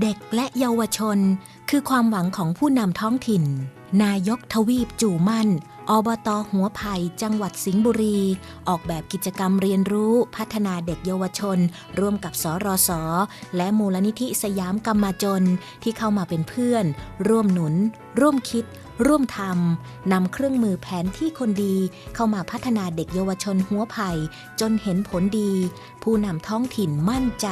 เด็กและเยาวชน คือความหวังของผู้นำท้องถิ่น นายกทวีปจู่มั่น อบตหัวไผ่จังหวัดสิงห์บุรี ออกแบบกิจกรรมเรียนรู้พัฒนาเด็กเยาวชน ร่วมกับสรสและมูลนิธิสยามกรรมาจนที่เข้ามาเป็นเพื่อน ร่วมหนุน ร่วมคิด ร่วมทำนำเครื่องมือแผนที่คนดี เข้ามาพัฒนาเด็กเยาวชนหัวไผ่จนเห็นผลดี ผู้นำท้องถิ่นมั่นใจ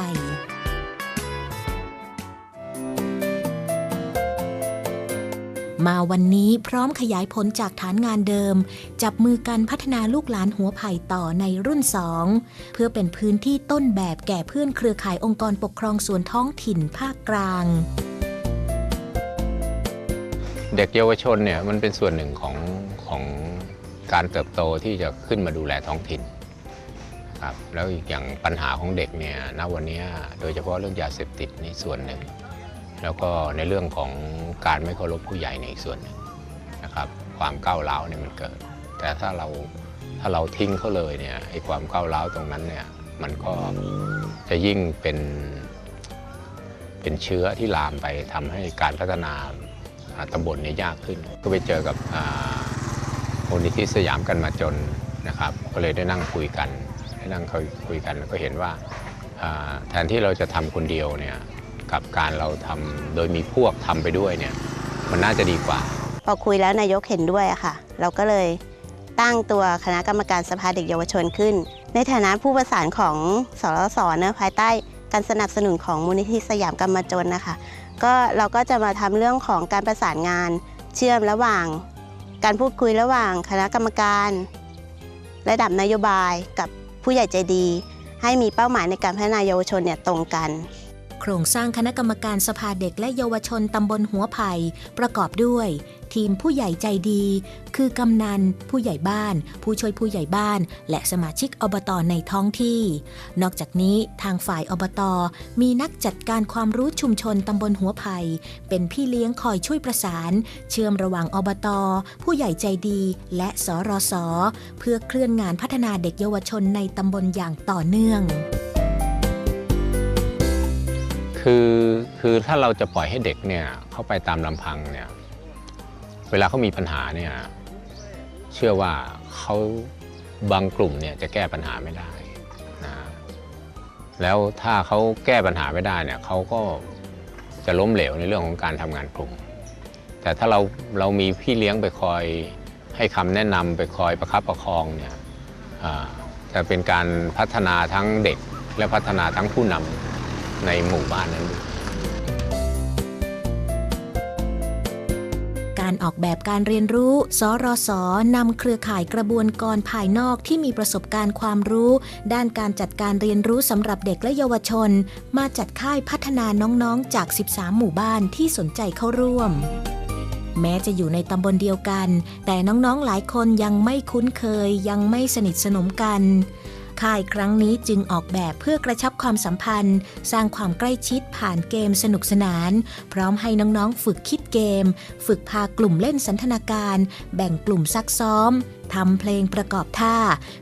มาวันนี้พร้อมขยายผลจากฐานงานเดิม จับมือกันพัฒนาลูกหลานหัวไผ่ต่อในรุ่น 2 เพื่อเป็นพื้นที่ต้นแบบแก่เพื่อนเครือข่ายองค์กรปกครองส่วนท้องถิ่นภาคกลาง เด็กเยาวชนเนี่ยมันเป็นส่วนหนึ่งของของการเติบโตที่จะขึ้นมาดูแลท้องถิ่นครับแล้วอีกอย่างปัญหาของเด็กเนี่ยณวันนี้โดยเฉพาะเรื่องยาเสพติดนี่ส่วนหนึ่ง แล้วก็ในเรื่องของการไม่เคารพผู้ใหญ่ในอีกส่วนหนึ่งนะครับ ความก้าวร้าวเนี่ยมันเกิด แต่ถ้าเราถ้าเราทิ้งเขาเลยเนี่ยไอ้ความก้าวร้าวตรงนั้นเนี่ยมันก็จะยิ่งเป็น เป็นเชื้อที่ลามไปทำให้การพัฒนาอ่าตำบลเนี่ยยากขึ้น ก็ไปเจอกับอ่ามูลนิธิสยามกันมาจนนะครับ ก็เลยได้นั่งคุยกันได้นั่งคุยคุยกันก็เห็นว่าอ่าแทนที่เราจะทำคนเดียวเนี่ย กับการเราทำโดยมีพวกทำไปด้วยเนี่ยมันน่าจะดีกว่า พอคุยแล้วนายกเห็นด้วยอะค่ะ เราก็เลยตั้งตัวคณะกรรมการสภาเด็กเยาวชนขึ้น ในฐานะผู้ประสานของสรสเนะภายใต้การสนับสนุนของมูลนิธิสยามกรรมจนนะคะก็เราก็จะมาทำเรื่องของการประสานงานเชื่อมระหว่าง การพูดคุยระหว่างคณะกรรมการ ระดับนโยบายกับผู้ใหญ่ใจดี ให้มีเป้าหมายในการพัฒนาเยาวชนเนี่ยตรงกัน โครงสร้างคณะกรรมการสภาเด็กและเยาวชนตำบลหัวไผ่ประกอบด้วย ทีมผู้ใหญ่ใจดี คือกำนัน ผู้ใหญ่บ้าน ผู้ช่วยผู้ใหญ่บ้าน และสมาชิกอบตในท้องที่ นอกจากนี้ทางฝ่ายอบตมีนักจัดการความรู้ชุมชนตำบลหัวไผ่เป็นพี่เลี้ยงคอยช่วยประสาน เชื่อมระหว่างอบตผู้ใหญ่ใจดีและสรส เพื่อเคลื่อนงานพัฒนาเด็กเยาวชนในตำบลอย่างต่อเนื่อง คือคือถ้าเราจะปล่อยให้เด็กเนี่ยเข้าไปตามลำพังเนี่ยเวลาเขามีปัญหาเนี่ยเชื่อว่าเขาบางกลุ่มเนี่ยจะแก้ปัญหาไม่ได้นะแล้วถ้าเขาแก้ปัญหาไม่ได้เนี่ยเขาก็จะล้มเหลวในเรื่องของการทำงานกลุ่ม แต่ถ้าเราเรามีพี่เลี้ยงไปคอยให้คำแนะนำไปคอยประคับประคองเนี่ยจะเป็นการพัฒนาทั้งเด็กและพัฒนาทั้งผู้นำ ในหมู่บ้านนั้นด้วยการออกแบบการเรียนรู้สรสนำเครือข่ายกระบวนกรภายนอกที่มีประสบการณ์ความรู้ ด้านการจัดการเรียนรู้สำหรับเด็กและเยาวชน มาจัดค่ายพัฒนาน้องๆ จาก 13 หมู่บ้านที่สนใจเข้าร่วม แม้จะอยู่ในตำบลเดียวกัน แต่น้องๆหลายคนยังไม่คุ้นเคยยังไม่สนิทสนมกัน ค่ายครั้งนี้จึงออกแบบเพื่อกระชับความสัมพันธ์ สร้างความใกล้ชิดผ่านเกมสนุกสนาน พร้อมให้น้องๆฝึกคิดเกม ฝึกพากลุ่มเล่นสันทนาการ แบ่งกลุ่มซักซ้อมทำเพลงประกอบท่า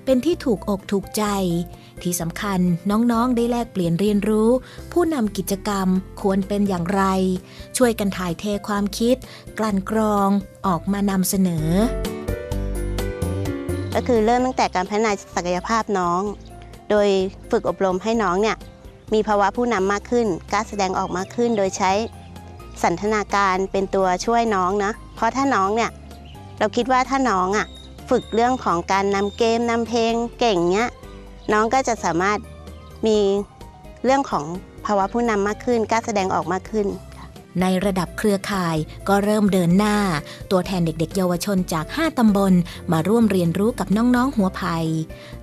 เป็นที่ถูกอกถูกใจ ที่สำคัญน้องๆได้แลกเปลี่ยนเรียนรู้ ผู้นำกิจกรรมควรเป็นอย่างไร ช่วยกันถ่ายเทความคิด กลั่นกรอง ออกมานำเสนอ ก็คือเริ่มตั้งแต่การพัฒนาศักยภาพน้อง โดยฝึกอบรมให้น้องเนี่ยมีภาวะผู้นำมากขึ้นกล้าแสดงออกมากขึ้น โดยใช้สันทนาการเป็นตัวช่วยน้องนะ เพราะถ้าน้องเนี่ยเราคิดว่าถ้าน้องอะฝึกเรื่องของการนำเกมนำเพลงเก่งเนี้ยน้องก็จะสามารถมีเรื่องของภาวะผู้นำมากขึ้นกล้าแสดงออกมากขึ้น ในระดับเครือข่ายก็เริ่มเดินหน้า ตัวแทนเด็กๆ เยาวชนจาก 5 ตำบล มาร่วมเรียนรู้กับน้องๆหัวไผ่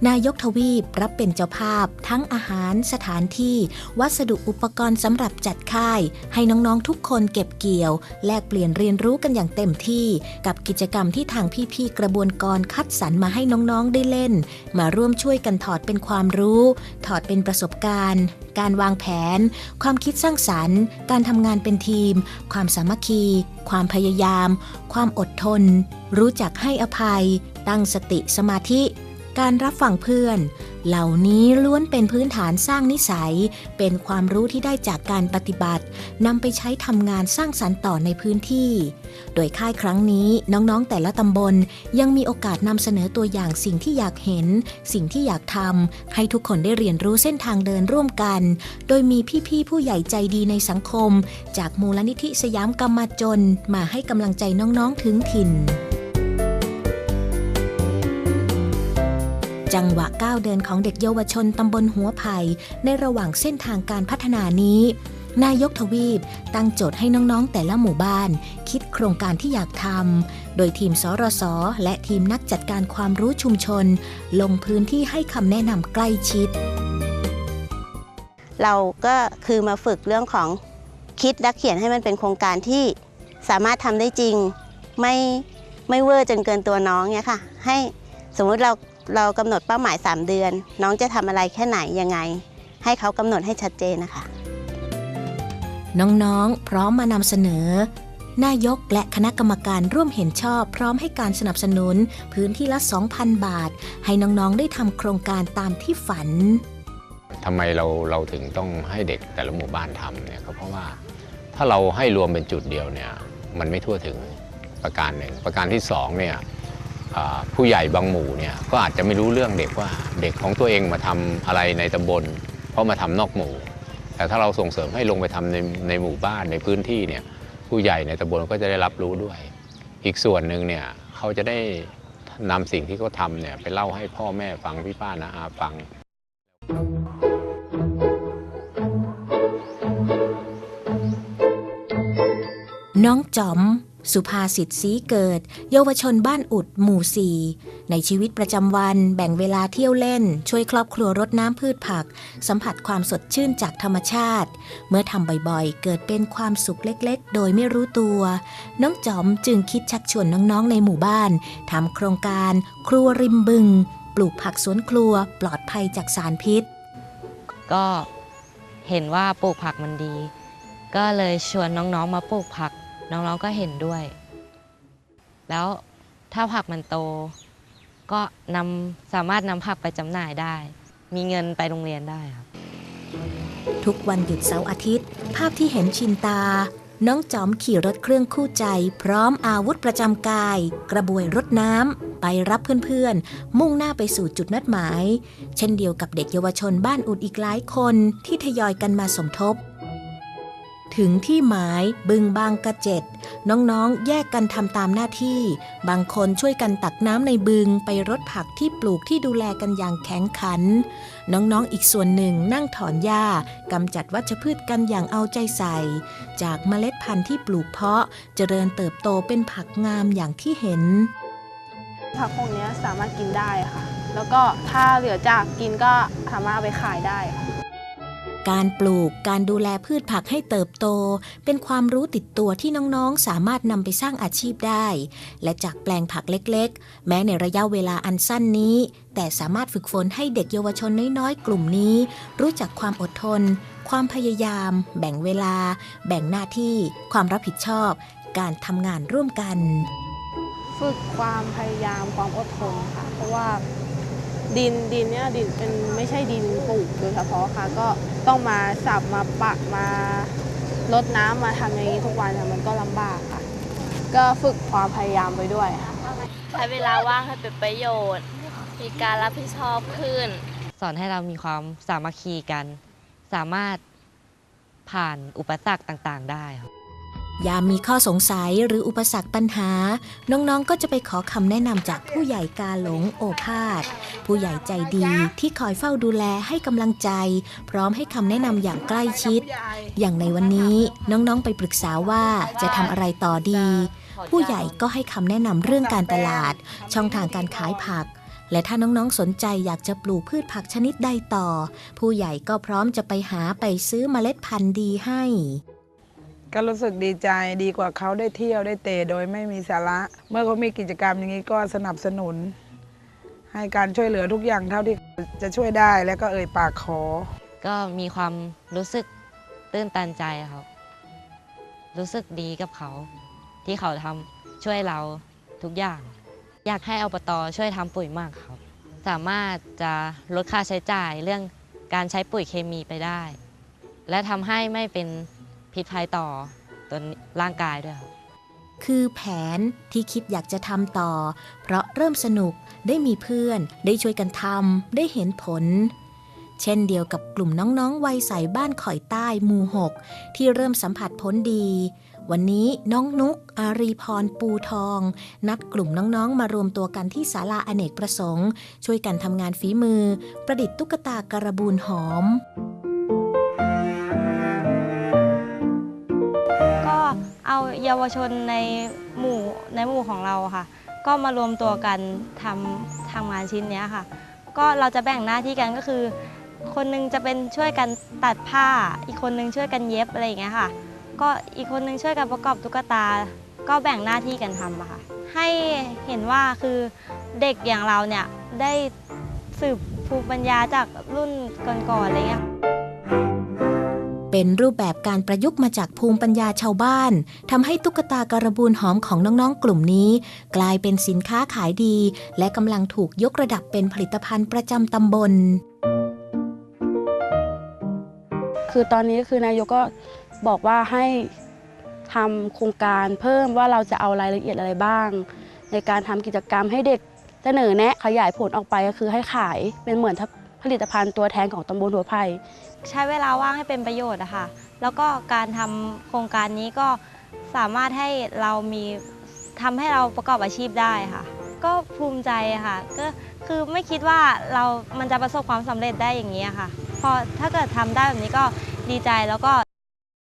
นายกทวีปรับเป็นเจ้าภาพ ทั้งอาหารสถานที่ วัสดุอุปกรณ์สำหรับจัดค่าย ให้น้องๆทุกคนเก็บเกี่ยว แลกเปลี่ยนเรียนรู้กันอย่างเต็มที่ กับกิจกรรมที่ทางพี่ๆกระบวนกรคัดสรรมาให้น้องๆได้เล่น มาร่วมช่วยกันถอดเป็นความรู้ ถอดเป็นประสบการณ์ การวางแผน ความคิดสร้างสรรค์ การทำงานเป็นทีทีม ความสามัคคี ความพยายาม ความอดทน รู้จักให้อภัย ตั้งสติสมาธิ การรับฟังเพื่อน เหล่านี้ล้วนเป็นพื้นฐานสร้างนิสัย เป็นความรู้ที่ได้จากการปฏิบัตินำไปใช้ทำงานสร้างสรรค์ต่อในพื้นที่ โดยค่ายครั้งนี้น้องๆแต่ละตำบลยังมีโอกาสนำเสนอตัวอย่างสิ่งที่อยากเห็น สิ่งที่อยากทำให้ทุกคนได้เรียนรู้เส้นทางเดินร่วมกัน โดยมีพี่ๆผู้ใหญ่ใจดีในสังคม จากมูลนิธิสยามกรรมจนมาให้กำลังใจน้องๆถึงถิ่น จังหวะก้าวเดินของเด็กเยาวชนตำบลหัวไผ่ในระหว่างเส้นทางการพัฒนานี้ นายกทวีปตั้งโจทย์ให้น้องๆแต่ละหมู่บ้าน คิดโครงการที่อยากทำ โดยทีมสรสและทีมนักจัดการความรู้ชุมชน ลงพื้นที่ให้คำแนะนำใกล้ชิด เราก็คือมาฝึกเรื่องของคิดและเขียนให้มันเป็นโครงการที่สามารถทำได้จริง ไม่ไม่เวอร์จนเกินตัวน้องเนี่ยค่ะ ให้สมมุติเรา เรากำหนดเป้าหมาย 3 เดือน น้องจะทำอะไรแค่ไหนยังไง ให้เขากำหนดให้ชัดเจนนะคะ น้องๆ พร้อมมานำเสนอ นายกและคณะกรรมการร่วมเห็นชอบ พร้อมให้การสนับสนุนพื้นที่ละ 2,000 บาท ให้น้องๆ ได้ทำโครงการตามที่ฝันทำไมเราเราถึงต้องให้เด็กแต่ละหมู่บ้านทำเนี่ยก็เพราะว่าถ้าเราให้รวมเป็นจุดเดียวเนี่ยมันไม่ทั่วถึงประการหนึ่งประการที่สองเนี่ยอ่า ผู้ใหญ่บางหมู่เนี่ยก็อาจจะไม่รู้เรื่องเด็กว่าเด็กของตัวเองมาทำอะไรในตำบล เพราะมาทำนอกหมู่ แต่ถ้าเราส่งเสริมให้ลงไปทำในในหมู่บ้านในพื้นที่เนี่ยผู้ใหญ่ในตำบลก็จะได้รับรู้ด้วย อีกส่วนหนึ่งเนี่ยเขาจะได้นำสิ่งที่เขาทำเนี่ยไปเล่าให้พ่อแม่ฟังพี่ป้านาอาฟัง น้องจอม สุภาษิตสีเกิด เยาวชนบ้านอุด หมู่สี่ในชีวิตประจำวันแบ่งเวลาเที่ยวเล่น ช่วยครอบครัวรดน้ำพืชผัก สัมผัสความสดชื่นจากธรรมชาติ เมื่อทำบ่อยๆ เกิดเป็นความสุขเล็กๆ โดยไม่รู้ตัว น้องจอมจึงคิดชักชวนน้องๆในหมู่บ้านทำโครงการ ครัวริมบึง ปลูกผักสวนครัวปลอดภัยจากสารพิษ ก็เห็นว่าปลูกผักมันดี ก็เลยชวนน้องๆมาปลูกผัก น้องๆก็เห็นด้วย แล้วถ้าผักมันโต ก็นำสามารถนำผักไปจำหน่ายได้ มีเงินไปโรงเรียนได้ครับ ทุกวันหยุดเสาร์อาทิตย์ ภาพที่เห็นชินตา น้องจอมขี่รถเครื่องคู่ใจ พร้อมอาวุธประจำกาย กระบวยรถน้ำไปรับเพื่อนๆ มุ่งหน้าไปสู่จุดนัดหมาย เช่นเดียวกับเด็กเยาวชนบ้านอุดอีกหลายคนที่ทยอยกันมาสมทบ ถึงที่หมายบึงบางกระเจ็ด น้องๆ แยกกันทำตามหน้าที่ บางคนช่วยกันตักน้ำในบึงไปรดผักที่ปลูกที่ดูแลกันอย่างแข็งขัน น้องๆอีกส่วนหนึ่งนั่งถอนหญ้ากำจัดวัชพืชกันอย่างเอาใจใส่ จากเมล็ดพันธุ์ที่ปลูกเพาะเจริญเติบโตเป็นผักงามอย่างที่เห็น ผักพวกนี้สามารถกินได้ค่ะ แล้วก็ถ้าเหลือจากกินก็สามารถเอาไปขายได้ค่ะ การปลูกการดูแลพืชผักให้เติบโต เป็นความรู้ติดตัวที่น้องๆ สามารถนำไปสร้างอาชีพได้ และจากแปลงผักเล็กๆ แม้ในระยะเวลาอันสั้นนี้ แต่สามารถฝึกฝนให้เด็กเยาวชนน้อยๆ กลุ่มนี้ รู้จักความอดทน ความพยายาม แบ่งเวลา แบ่งหน้าที่ ความรับผิดชอบ การทำงานร่วมกัน ฝึกความพยายามความอดทนค่ะเพราะว่า ดินดินเนี่ยดินเป็นไม่ใช่ดินปลูกโดยเฉพาะค่ะ ก็ต้องมาสับมาปักมารดน้ำมาทำอย่างนี้ทุกวันค่ะมันก็ลำบากค่ะ ก็ฝึกความพยายามไปด้วยค่ะใช้เวลาว่างให้เป็นประโยชน์ มีการรับผิดชอบขึ้น สอนให้เรามีความสามัคคีกัน สามารถผ่านอุปสรรคต่าง ๆ ได้ครับ ยามมีข้อสงสัยหรืออุปสรรคปัญหา น้องๆ ก็จะไปขอคำแนะนำจากผู้ใหญ่กาหลงโอภาส ผู้ใหญ่ใจดีที่คอยเฝ้าดูแลให้กำลังใจ พร้อมให้คำแนะนำอย่างใกล้ชิด อย่างในวันนี้น้องๆ ไปปรึกษาว่าจะทำอะไรต่อดี ผู้ใหญ่ก็ให้คำแนะนำเรื่องการตลาด ช่องทางการขายผักและถ้าน้องๆ สนใจอยากจะปลูกพืชผักชนิดใดต่อ ผู้ใหญ่ก็พร้อมจะไปหาไปซื้อเมล็ดพันธุ์ดีให้ ก็รู้สึกดีใจดีกว่าเขาได้เที่ยวได้เตะโดยไม่มีสาระ เมื่อเขามีกิจกรรมอย่างนี้ก็สนับสนุน ให้การช่วยเหลือทุกอย่างเท่าที่จะช่วยได้แล้วก็เอ่ยปากขอ ก็มีความรู้สึกตื้นตันใจครับรู้สึกดีกับเขา ที่เขาทำช่วยเราทุกอย่าง อยากให้อบตช่วยทำปุ๋ยหมากครับ สามารถจะลดค่าใช้จ่ายเรื่องการใช้ปุ๋ยเคมีไปได้ และทำให้ไม่เป็น พิษภัยต่อตัวร่างกายด้วยครับคือแผนที่คิดอยากจะทำต่อ เพราะเริ่มสนุกได้มีเพื่อน ได้ช่วยกันทำได้เห็นผล เช่นเดียวกับกลุ่มน้องๆวัยใสบ้านข่อยใต้หมู่หกที่เริ่มสัมผัสผลดี วันนี้น้องนุก อารีพรปูทอง นัดกลุ่มน้องๆ มารวมตัวกันที่ศาลาอเนกประสงค์ ช่วยกันทำงานฝีมือ ประดิษฐ์ตุ๊กตาการบูนหอม เยาวชนในหมู่ในหมู่ของเราค่ะ ก็มารวมตัวกันทำทำงานชิ้นนี้ค่ะ ก็เราจะแบ่งหน้าที่กันก็คือ คนหนึงจะเป็นช่วยกันตัดผ้า อีกคนหนึงช่วยกันเย็บอะไรอย่างเงี้ยค่ะ ก็อีกคนหนึงช่วยกันประกอบตุ๊กตา ก็แบ่งหน้าที่กันทำอะค่ะ ให้เห็นว่าคือเด็กอย่างเราเนี่ยได้สืบภูมิปัญญาจากรุ่นก่อนๆอะไรเงี้ย เป็นรูปแบบการประยุกต์มาจากภูมิปัญญาชาวบ้านทำให้ตุ๊กตาการบูนหอมของน้องๆ กลุ่มนี้ กลายเป็นสินค้าขายดี และกำลังถูกยกระดับเป็นผลิตภัณฑ์ประจำตำบล คือตอนนี้คือนายกก็บอกว่าให้ทำโครงการเพิ่มว่าเราจะเอารายละเอียดอะไรบ้าง ในการทำกิจกรรมให้เด็กเสนอแนะขยายผลออกไปก็คือให้ขายเป็นเหมือน ผลิตภัณฑ์ตัวแทนของตำบลหัวไผ่ใช้เวลาว่างให้เป็นประโยชน์อะค่ะแล้วก็การทำโครงการนี้ก็สามารถให้เรามีทำให้เราประกอบอาชีพได้ค่ะ ก็ภูมิใจค่ะ ก็คือไม่คิดว่าเรามันจะประสบความสำเร็จได้อย่างนี้ค่ะ พอถ้าเกิดทำได้แบบนี้ก็ดีใจแล้วก็